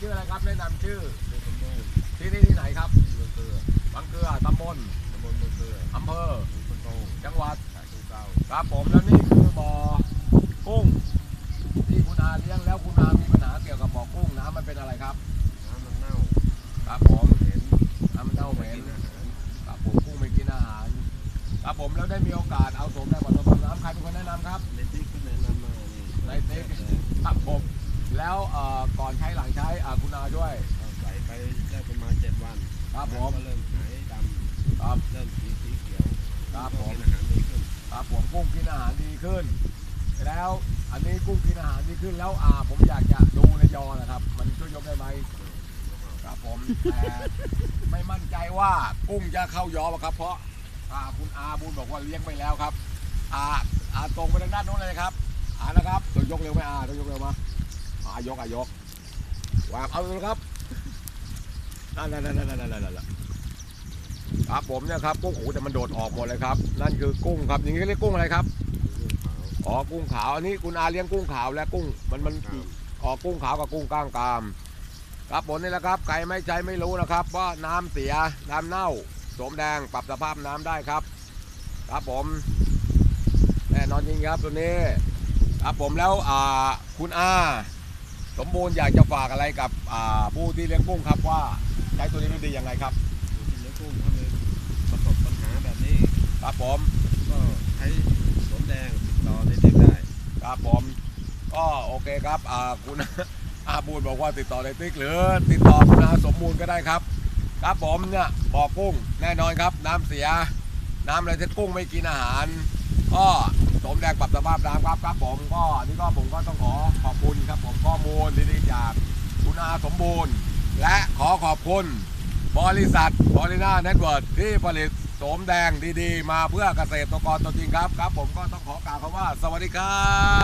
ชื่ออะไรครับแนะนำชื่อที่นี่ที่ไหนครับบางเกลือบางเกลือตำบลตำบลบางเกลืออำเภอคุณโตจังหวัดฉะเชิเทราครับผมแล้วนี่คือบ่อกุ้งที่คุณอาเลี้ยงแล้วคุณอามีปัญหาเกี่ยวกับบ่อกุ้งน้ำมันเป็นอะไรครับน้ำมันเน่าครับผมเห็นน้ำมันเน่าเหม็นครับผมกุ้งไม่กินอาหารครับผมแล้วได้มีโอกาสเอาสมได้บ่อตะบันน้ำใครเป็นคนแนะนำครับในติ๊กแนะนำมาในติ๊ก แล้วเอ่อก่อนใช้หลังใช้อ่าคุณอาด้วย ก็ใส่ไปได้ประมาณเจ็ดวันครับผม น้ำก็เริ่มหายดครับำเริ่มสีสีเขียวครับผมกินอาหารดีขึ้นครับผมกุ้งกินอาหารดีขึ้น แล้วอันนี้กุ้งกินอาหารดีขึ้นแล้วอ่าผมอยากจะดูในยอนะครับ มันช่วยยกได้ไหมครับผมแต่ไม่มั่นใจว่ากุ้งจะเข้ายอป่ะครับ เพราะอ่าคุณอาบุญบอกว่าเลี้ยงไปแล้วครับอาอาตรงไปทางด้านโน้นเลยครับอานะครับต้องยกเร็วไหมอาต้องยกเร็วมา อายกอายกวางเอาเลยครับนั่นนั่นนั่นนั่นนั่นครับผมเนี่ยครับกุ้งโอ้แต่มันโดดออกหมดเลยครับ นั่นคือกุ้งครับอย่างนี้เรียกกุ้งอะไรครับอ๋อกุ้งขาวอันนี้คุณอาเลี้ยงกุ้งขาวและกุ้งมันมันอ๋อกุ้งขาวกับกุ้งก้างกาม ครับผลนี่แหละครับไก่ไม่ใจไม่รู้นะครับ ว่าน้ำเสียน้ำเน่าโสมแดงปรับสภาพน้ำได้ครับ ครับผมแน่นอนจริงครับตัวนี้ครับผมแล้วอ่าคุณอา สมบูรณ์อยากจะฝากอะไรกับอ่าผู้ที่เลี้ยงกุ้งครับว่าใช้ตัวนี้ได้ดียังไงครับที่เลี้ยงกุ้งถ้ามีประสบปัญหาแบบนี้ครับผมก็ใช้สมแดงติดต่อในเด็กได้ครับผมก็โอเคครับอ่าคุณอาบูลบอกว่าติดต่อในติ๊กหรือติดต่อคุณอาสมบูรณ์ก็ได้ครับ ครับผมเนี่ยบ่อกุ้งแน่นอนครับ น้ำเสีย น้ำอะไรที่กุ้งไม่กินอาหาร ก็สมแดงปรับสภาพน้ำครับครับผมก็อันนี่ก็ผมก็ต้องขอขอบคุณค รับผมข้อมูลดีๆจากคุณอาสมบูรณ์ และขอขอบคุณบริษัทบริน่าเน็ตเวิร์ดที่ผลิตโสมแดงดีๆ มาเพื่อเกษตรกรตัวจริงครับ ครับ ผมก็ต้องขอกล่าวคำว่า สวัสดีครับ